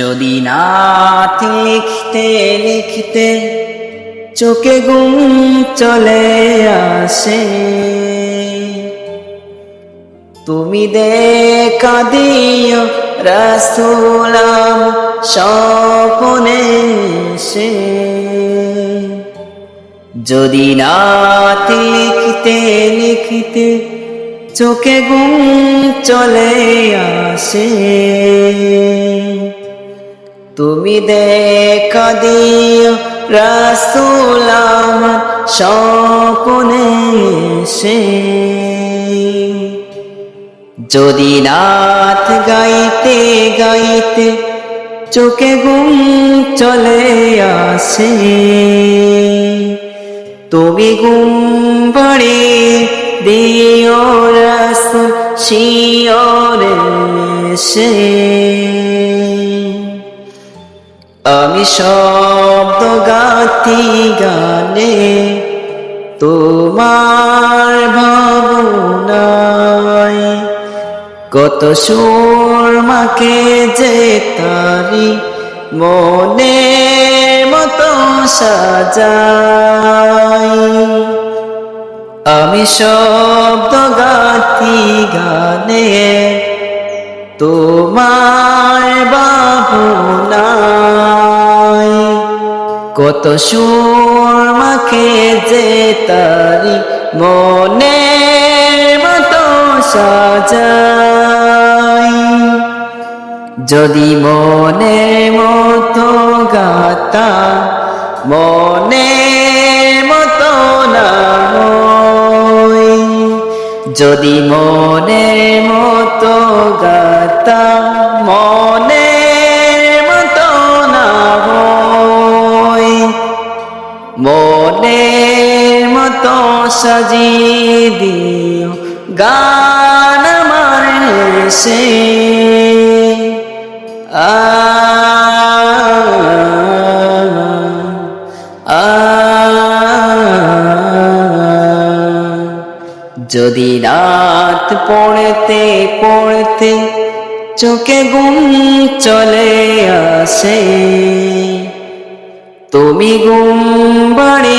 যদি না লিখতে লিখতে চোখে গুম চলে আসে, তুমি দেখা দিও রসুলাম স্বপনে সে যদি রাত লিখতে লিখতে চোখে গুম চলে আসে তুমি দেখা দিও রসুলাম স্বপনে সে যদি রাত গাইতে গাইতে চোখে গুম চলে আসে, তুমি গুম বাড়ি দিও শিওরে সে আমি শব্দ গাতি গানে তোমার ভাবনায় কত সুর মাকে যে তারি মনে মতো সাজাই। আমি শব্দ গাতি গানে তোমার বাবুনাই কত সুর মাখে যে তারি মনে মতো সাজাই। যদি মনে মতো গাতা মনে মতো না যদি মনে মতো গাতা মনে সাজিয়ে দিও গান আমার সে যদি রাত পড়তে পড়তে চোখে গুম চলে আসে, তুমি গুম দিও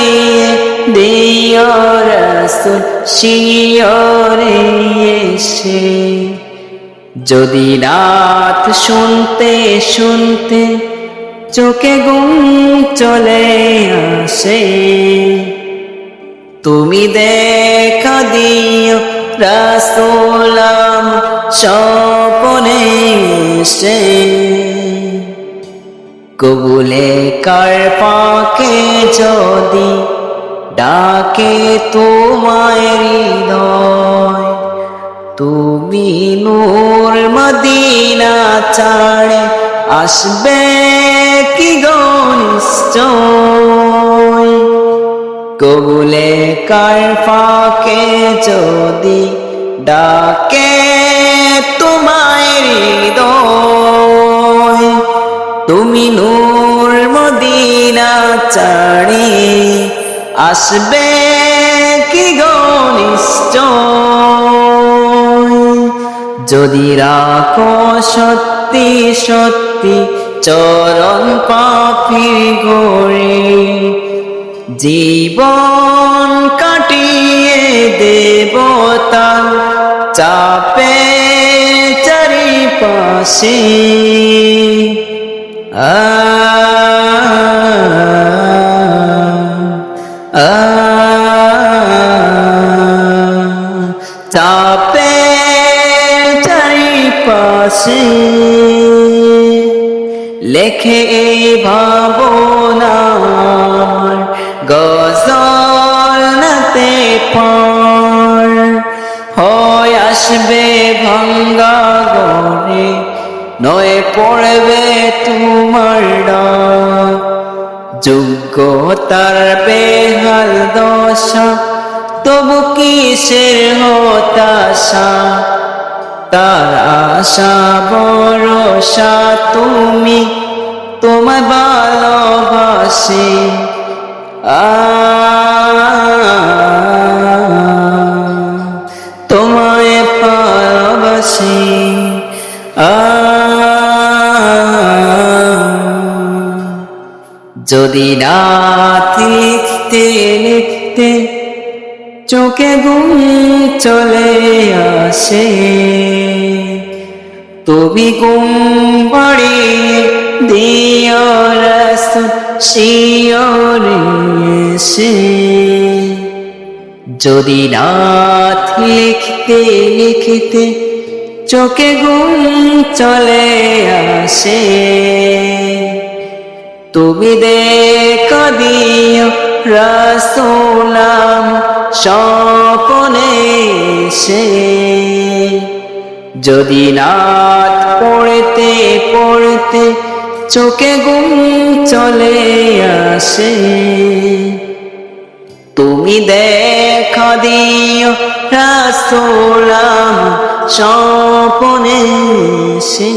রসুল শিয়রে এসে, যদি রাত শুনতে শুনতে চোখে গুম চলে আসে, তুমি দেখা দিও রসুলাম স্বপনে সে কবুলে কার পাকে যদি ডাকে তোমায় হৃদয়। তুমি নূর মদিনা ছাড়ে আসবে কি গনিশ্চয় কবুলে কার ফাঁকে যদি ডাকে তোমায় হৃদয়? তুমি নূর মদিনা চাড়ি আসবে কি গনিশ্চয় যদি রাখো সত্যি সত্যি চরণ পাপি গড়ে জীবন কাটিয়ে দেবতা চাপে চারিপাশে। আ চাপে চারিপাশে। লেখে এই ভাবনার গজল নাতে পার। হয় আসবে ভাঙ্গা গনে, নয় পড়বে তোমার যোগ্যতার বেহাল দশা তবু কিসের হতাশা? তার আশা ভরসা তুমি তোমায় ভালোবাসি। তোমায় ভালোবাসি। যদি রাত লিখতে লিখতে চোখে ঘুম চলে আসে। তুমি ঘুম বাড়িয়ে দিও শিওরে সে যদি রাত লিখতে লিখতে চোখে ঘুম চলে আসে তুমি দেখো দিও রসুলাম স্বপনে সে যদি রাত পড়তে পড়তে চোখে ঘুম চলে আসে, তুমি দেখা দিও রাসোলাম স্বপনে সে